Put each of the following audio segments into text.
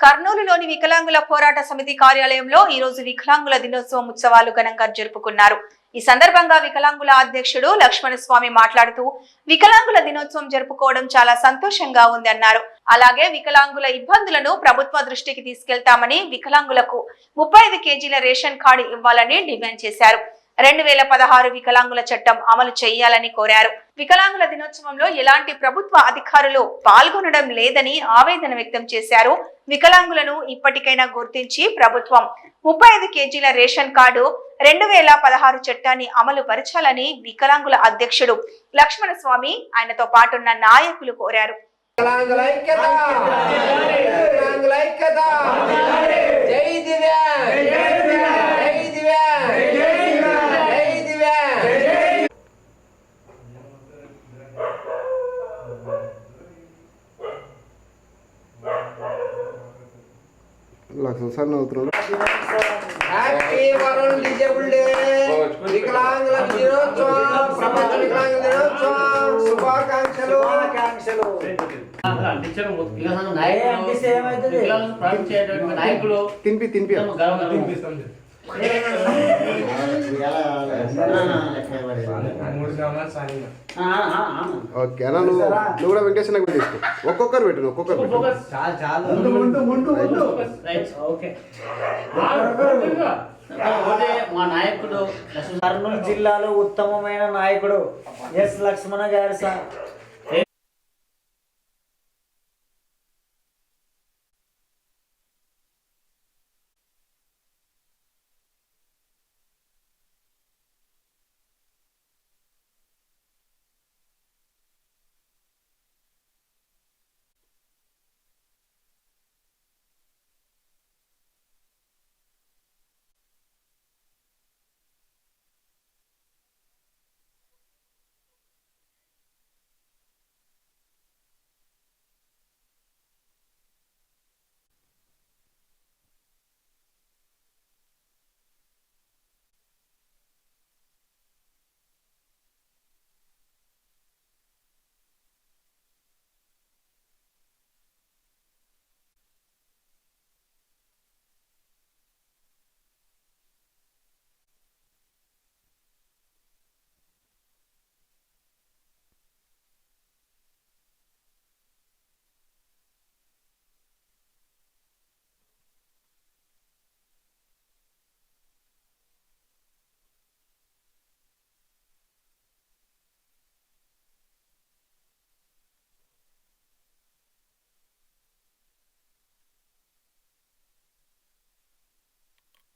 కర్నూలులోని వికలాంగుల పోరాట సమితి కార్యాలయంలో ఈ రోజు వికలాంగుల దినోత్సవం ఉత్సవాలు ఘనంగా జరుపుకున్నారు. ఈ సందర్భంగా వికలాంగుల అధ్యక్షుడు లక్ష్మణ స్వామి మాట్లాడుతూ వికలాంగుల దినోత్సవం జరుపుకోవడం చాలా సంతోషంగా ఉంది అన్నారు. అలాగే వికలాంగుల ఇబ్బందులను ప్రభుత్వ దృష్టికి తీసుకెళ్తామని వికలాంగులకు ముప్పై ఐదు కేజీల రేషన్ కార్డు ఇవ్వాలని డిమాండ్ చేశారు. రెండు వేల పదహారు వికలాంగుల చట్టం అమలు చేయాలని కోరారు. వికలాంగుల దినోత్సవంలో ఎలాంటి ప్రభుత్వ అధికారులు పాల్గొనడం లేదని ఆవేదన వ్యక్తం చేశారు. వికలాంగులను ఇప్పటికైనా గుర్తించి ప్రభుత్వం ముప్పై ఐదు కేజీల రేషన్ కార్డు రెండు వేల పదహారు చట్టాన్ని అమలు పరచాలని వికలాంగుల అధ్యక్షుడు లక్ష్మణ స్వామి ఆయనతో పాటున్న నాయకులు కోరారు. లక్ష సార్ నవ్వుతున్నాడు. హ్యాపీ వరుణ్ డిజేబుల్ డే వికలాంగుల దినోత్సవం ప్రపంచ వికలాంగుల దినోత్సవం. శుభాకాంక్షలు. నాయకులు తినిపి తినిపి. ఓకే నువ్వు నువ్వు కూడా వెంకటేశ్వర కూడా తీసుకో ఒక్కొక్కరు పెట్టు ఒక్కొక్కరు మా నాయకుడు కర్నూలు జిల్లాలో ఉత్తమమైన నాయకుడు ఎస్ లక్ష్మణ గారి స-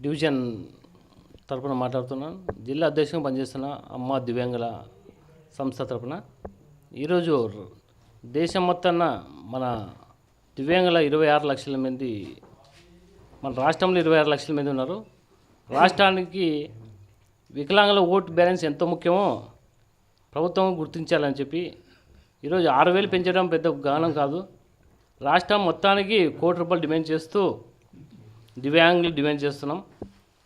డివిజన్ తరపున మాట్లాడుతున్నాను జిల్లా అధ్యక్షంగా పనిచేస్తున్న అమ్మ దివ్యాంగుల సంస్థ తరపున. ఈరోజు దేశం మొత్తాన మన దివ్యాంగుల ఇరవై ఆరు లక్షల మంది మన రాష్ట్రంలో ఇరవై ఆరు లక్షల మంది ఉన్నారు. రాష్ట్రానికి వికలాంగుల ఓటు బ్యాలెన్స్ ఎంత ముఖ్యమో ప్రభుత్వం గుర్తించాలని చెప్పి ఈరోజు ఆరు వేలు పెంచడం పెద్ద గానం కాదు. రాష్ట్రం మొత్తానికి కోటి రూపాయలు డిమాండ్ చేస్తూ దివ్యాంగులు డిమాండ్ చేస్తున్నాం.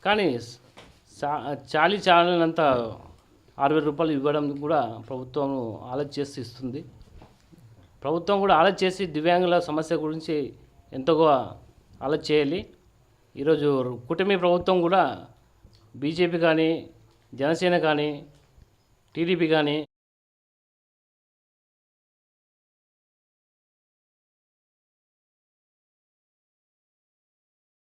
కానీ చా- చాలీ చాలినంత ఆరు రూపాయలు ఇవ్వడం కూడా ప్రభుత్వం ఆలోచన చేసి ఇస్తుంది. ప్రభుత్వం కూడా ఆలోచన చేసి దివ్యాంగుల సమస్య గురించి ఎంతగా ఆలోచన చేయాలి ఈరోజు కూటమి ప్రభుత్వం కూడా బీజేపీ కానీ జనసేన కానీ టీడీపీ కానీ